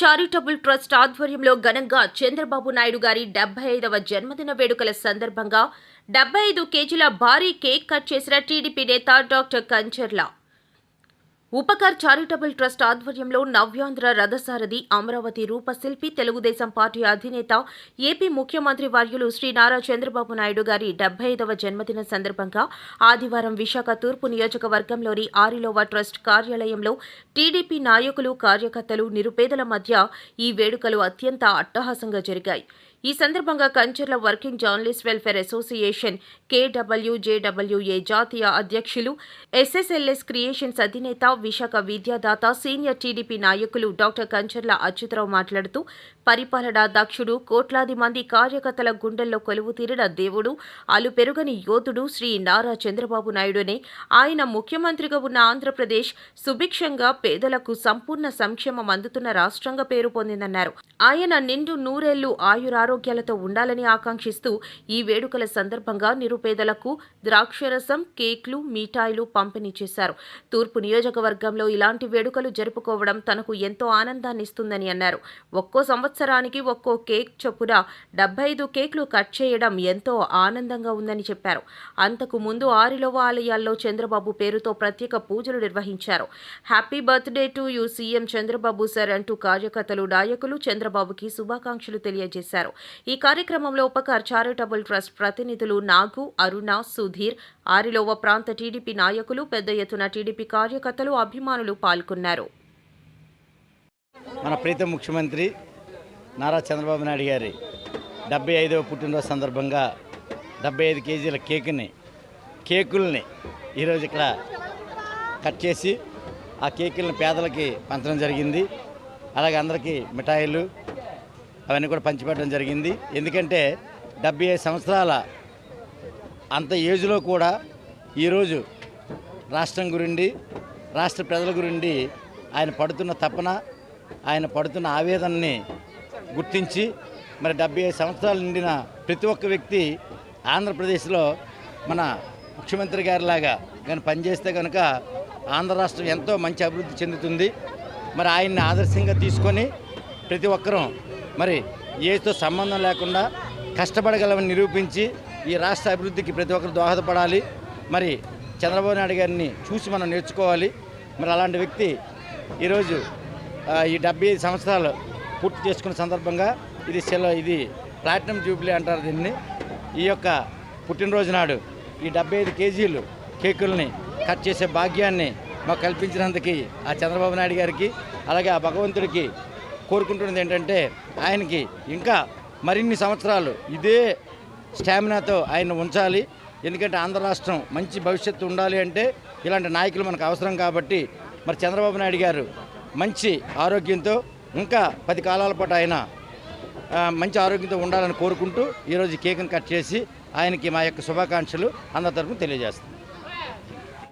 Charitable trust ఆధ్వర్యంలో ఘనంగా చంద్రబాబు నాయుడు గారి డెబ్బై ఐదవ జన్మదిన వేడుకల సందర్భంగా డెబ్బై ఐదు కేజీల భారీ కేక్ కట్ చేసిన టీడీపీ నేత doctor Kancharla. Upakar charitable trust ఆధ్వర్యంలో నవ్యాంధ్ర రథసారథి అమరావతి రూపశిల్పి తెలుగుదేశం పార్టీ అధినేత ఏపీ ముఖ్యమంత్రి వర్యులు శ్రీ నారా చంద్రబాబు నాయుడు గారి డెబ్బై ఐదవ జన్మదిన సందర్భంగా ఆదివారం విశాఖ తూర్పు నియోజకవర్గంలోని ఆరిలోవా ట్రస్ట్ కార్యాలయంలో టీడీపీ నాయకులు కార్యకర్తలు నిరుపేదల మధ్య ఈ వేడుకలు అత్యంత అట్టహాసంగా జరిగాయి. ఈ సందర్భంగా Kancharla working journalist welfare association KWJWA జాతీయ అధ్యక్షులు ఎస్ఎస్ఎల్ఎస్ క్రియేషన్స్ అధినేత విశాఖ విద్యాదాత సీనియర్ టీడీపీ నాయకులు డాక్టర్ కంచర్ల అచ్యుతరావు మాట్లాడుతూ పరిపాలనా దక్షుడు కోట్లాది మంది కార్యకర్తల గుండెల్లో కొలువు తీరిన దేవుడు అలు పెరుగని యోధుడు శ్రీ నారా చంద్రబాబు నాయుడునే. ఆయన ముఖ్యమంత్రిగా ఉన్న ఆంధ్రప్రదేశ్ సుభిక్షంగా పేదలకు సంపూర్ణ సంక్షేమం అందుతున్న రాష్ట్రంగా పేరు పొందిందన్నారు. ఆయన నిండు నూరేళ్ళు ఆరోగ్యాలతో ఉండాలని ఆకాంక్షిస్తూ ఈ వేడుకల సందర్భంగా నిరుపేదలకు ద్రాక్షరసం కేక్లు మిఠాయిలు పంపిణీ చేశారు. తూర్పు నియోజకవర్గంలో ఇలాంటి వేడుకలు జరుపుకోవడం తనకు ఎంతో ఆనందాన్నిస్తుందని అన్నారు. ఒక్కో సంవత్సరానికి ఒక్కో కేక్ చొప్పున డెబ్బై ఐదు కేక్లు కట్ చేయడం ఎంతో ఆనందంగా ఉందని చెప్పారు. అంతకు ముందు ఆరిలోవ ఆలయాల్లో చంద్రబాబు పేరుతో ప్రత్యేక పూజలు నిర్వహించారు. Happy birthday to you CM Chandrababu sir అంటూ కార్యకర్తలు నాయకులు చంద్రబాబుకి శుభాకాంక్షలు తెలియజేశారు. ఈ కార్యక్రమంలో ఉపకార్ చారిటబుల్ ట్రస్ట్ ప్రతినిధులు నాగు అరుణ సుధీర్ ఆరిలోవ ప్రాంత టీడీపీ నాయకులు పెద్ద ఎత్తున టీడీపీ కార్యకర్తలు అభిమానులు పాల్గొన్నారు. మన ప్రీతం ముఖ్యమంత్రి నారా చంద్రబాబు నాయుడు గారి డెబ్బై ఐదవ పుట్టినరోజు సందర్భంగా డెబ్బై ఐదు కేజీల కేకుని కేకుల్ని ఈరోజు ఇక్కడ కట్ చేసి ఆ కేకుల్ని పేదలకి పంచడం జరిగింది. అలాగే అందరికీ మిఠాయిలు అవన్నీ కూడా పంచిపెట్టడం జరిగింది. ఎందుకంటే డెబ్బై ఐదు సంవత్సరాల అంత ఏజ్లో కూడా ఈరోజు రాష్ట్రం గురించి రాష్ట్ర ప్రజల గురించి ఆయన పడుతున్న తపన ఆయన పడుతున్న ఆవేదనని గుర్తించి మరి డెబ్బై ఐదు సంవత్సరాలు నిండిన ప్రతి ఒక్క వ్యక్తి ఆంధ్రప్రదేశ్లో మన ముఖ్యమంత్రి గారిలాగా కానీ పనిచేస్తే కనుక ఆంధ్ర రాష్ట్రం ఎంతో మంచి అభివృద్ధి చెందుతుంది. మరి ఆయన్ని ఆదర్శంగా తీసుకొని ప్రతి ఒక్కరూ మరి ఏతో సంబంధం లేకుండా కష్టపడగలమని నిరూపించి ఈ రాష్ట్ర అభివృద్ధికి ప్రతి ఒక్కరు దోహదపడాలి. మరి చంద్రబాబు నాయుడు గారిని చూసి మనం నేర్చుకోవాలి. మరి అలాంటి వ్యక్తి ఈరోజు ఈ డెబ్బై ఐదు సంవత్సరాలు పూర్తి చేసుకున్న సందర్భంగా ఇది సెల ఇది ప్లాటినం జూబ్లీ అంటారు దీన్ని. ఈ యొక్క పుట్టినరోజు నాడు ఈ డెబ్బై ఐదు కేజీలు కేకుల్ని కట్ చేసే భాగ్యాన్ని మాకు కల్పించినందుకు ఆ చంద్రబాబు నాయుడు గారికి అలాగే ఆ భగవంతుడికి కోరుకుంటున్నది ఏంటంటే ఆయనకి ఇంకా మరిన్ని సంవత్సరాలు ఇదే స్టామినాతో ఆయన ఉంచాలి. ఎందుకంటే ఆంధ్ర రాష్ట్రం మంచి భవిష్యత్తు ఉండాలి అంటే ఇలాంటి నాయకులు మనకు అవసరం కాబట్టి మరి చంద్రబాబు నాయుడు గారు మంచి ఆరోగ్యంతో ఇంకా పది కాలాల పాటు ఆయన మంచి ఆరోగ్యంతో ఉండాలని కోరుకుంటూ ఈరోజు కేక్ను కట్ చేసి ఆయనకి మా యొక్క శుభాకాంక్షలు అందరి తరఫున తెలియజేస్తాం